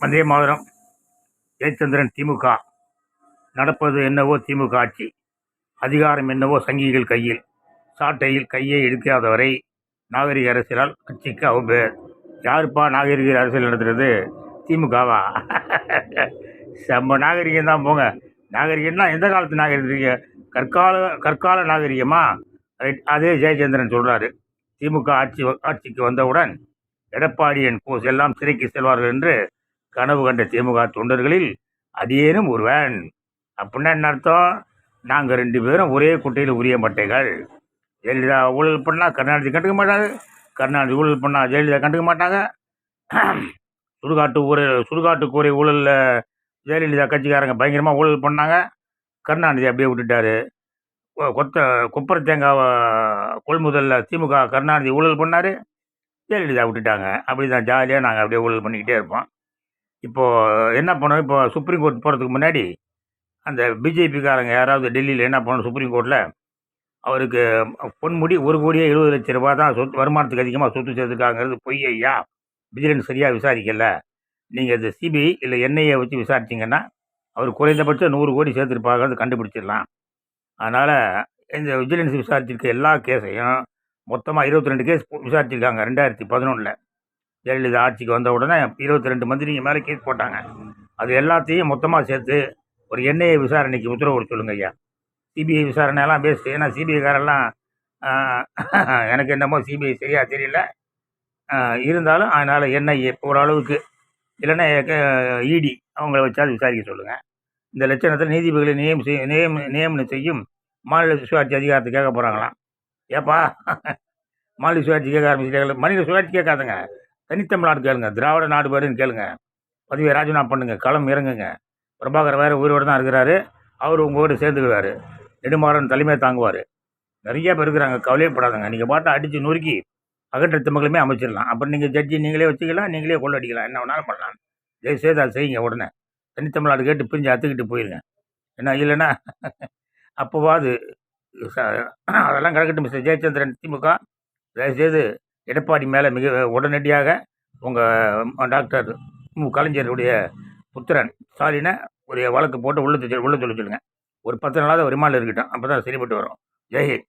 வந்தே மாதரம் ஜெயச்சந்திரன் திமுக. நடப்பது என்னவோ திமுக ஆட்சி அதிகாரம் என்னவோ சங்கிகள் கையில். சாட்டையில் கையை எடுக்காதவரை நாகரிக அரசியலால் கட்சிக்கு அவப்பேர் யாருப்பா நாகரிக அரசியல் நடத்துறது? திமுகவா? செம்ம நாகரிகம் தான் போங்க. நாகரிகம்னா எந்த காலத்து நாகரிகம் கற்கால கற்கால நாகரிகமா? அதே ஜெயச்சந்திரன் சொல்கிறாரு திமுக ஆட்சி ஆட்சிக்கு வந்தவுடன் எடப்பாடியின் கோஸ் எல்லாம் சிறைக்கு செல்வார்கள் என்று கனவு கண்ட திமுக தொண்டர்களில் அதேனும் ஒருவன். அப்படின்னா என்ன அர்த்தம்? நாங்கள் ரெண்டு பேரும் ஒரே குட்டையில் உரிய மட்டைகள். ஜெயலலிதா ஊழல் பண்ணால் கருணாநிதி கண்டுக்க மாட்டாங்க. கருணாநிதி ஊழல் பண்ணால் ஜெயலலிதா கண்டுக்க மாட்டாங்க. சுடுகாட்டு ஊழல் சுடுகாட்டு கூரை ஊழலில் ஜெயலலிதா கட்சிக்காரங்க பயங்கரமாக ஊழல் பண்ணாங்க. கருணாநிதி அப்படியே விட்டுட்டாரு. கொ- கொத்த கொப்பரை தேங்காய் கொள்முதலில் திமுக கருணாநிதி ஊழல் பண்ணார். ஜெயலலிதா விட்டுட்டாங்க. அப்படி தான் ஜாலியாக நாங்கள் அப்படியே ஊழல் பண்ணிக்கிட்டே இருப்போம். இப்போது என்ன பண்ணோம் இப்போ சுப்ரீம் கோர்ட் போகிறதுக்கு முன்னாடி அந்த பிஜேபிக்காரங்க யாராவது டெல்லியில் என்ன பண்ணணும் சுப்ரீம் கோர்ட்டில் அவருக்கு பொன்முடி ஒரு கோடியே எழுபது லட்சம் ரூபா தான் சொத்து வருமானத்துக்கு அதிகமாக சொத்து சேர்த்துருக்காங்கிறது பொய் ஐயா விஜிலன்ஸ் சரியாக விசாரிக்கல. நீங்கள் இது சிபிஐ இல்லை என்ஐஏ வச்சு விசாரிச்சிங்கன்னா அவர் குறைந்தபட்சம் நூறு கோடி சேர்த்துருப்பாங்கிறது கண்டுபிடிச்சிடலாம். அதனால் இந்த விஜிலன்ஸ் விசாரிச்சிருக்க எல்லா கேஸையும் மொத்தமாக இருபத்தி ரெண்டு கேஸ் விசாரிச்சிருக்காங்க ரெண்டாயிரத்தி பதினொன்றில் ஜெயலலிதா ஆட்சிக்கு வந்த உடனே இருபத்தி ரெண்டு மந்திரிங்க மேலே கேஸ் போட்டாங்க. அது எல்லாத்தையும் மொத்தமாக சேர்த்து ஒரு என்ஐஏ விசாரணைக்கு உத்தரவு கொடுக்க சொல்லுங்க ஐயா. சிபிஐ விசாரணையெல்லாம் பேஸ்ட்டு ஏன்னா சிபிஐக்காரெல்லாம் எனக்கு என்னமோ சிபிஐ சரியாக தெரியல. இருந்தாலும் அதனால் என்ஐஏ ஓரளவுக்கு இல்லைன்னா இடி அவங்கள வச்சாது விசாரிக்க சொல்லுங்கள் இந்த லட்சணத்தில் நீதிபதிகளை நியம் செய் நியம் நியமனம் செய்யும் மாநில சுயாட்சி அதிகாரத்தை கேட்க போகிறாங்களாம் ஏப்பா மாநில சுயாட்சி கேட்க ஆரம்பிச்சிட்டாங்க மாநில சுயாட்சி கேட்காதுங்க. தனித்தமிழ்நாடு கேளுங்க. திராவிட நாடு பேருன்னு கேளுங்க. பதவியை ராஜினாமா பண்ணுங்க. களம் இறங்குங்க. பிரபாகர் வேறு உயிரோடு தான் இருக்கிறாரு. அவர் உங்களோட சேர்ந்துக்குவார். நெடுமாறன் தலைமை தாங்குவார். நிறைய பேர் இருக்கிறாங்க. கவலையப்படாதுங்க நீங்கள் பாட்டை அடித்து நொறுக்கி அகற்ற திமுகலுமே அமைச்சிடலாம். அப்புறம் நீங்கள் ஜட்ஜி நீங்களே வச்சுக்கலாம். நீங்களே கொள்ளடிக்கலாம் என்ன வேணாலும் பண்ணலாம். தயவு செய்து அதை செய்யுங்க உடனே. தனித்தமிழ்நாடு கேட்டு பிரிஞ்சு அத்துக்கிட்டு போயிருங்க. என்ன இல்லைன்னா அப்போவாது அதெல்லாம் கிடக்கட்டும் மிஸ்டர் ஜெயச்சந்திரன் திமுக. தயவுசெய்து எடப்பாடி மேலே மிக உடனடியாக உங்கள் டாக்டர் மு. கலைஞருடைய புத்திரன் ஸ்டாலினை ஒரு வழக்கு போட்டு உள்ளே உள்ள சொல்ல சொல்லுங்கள் ஒரு பத்து நாளாவது ஒரு ரிமாண்டில் இருக்கட்டும் அப்போ தான் சரிப்பட்டு வரும். ஜெய்ஹிந்த்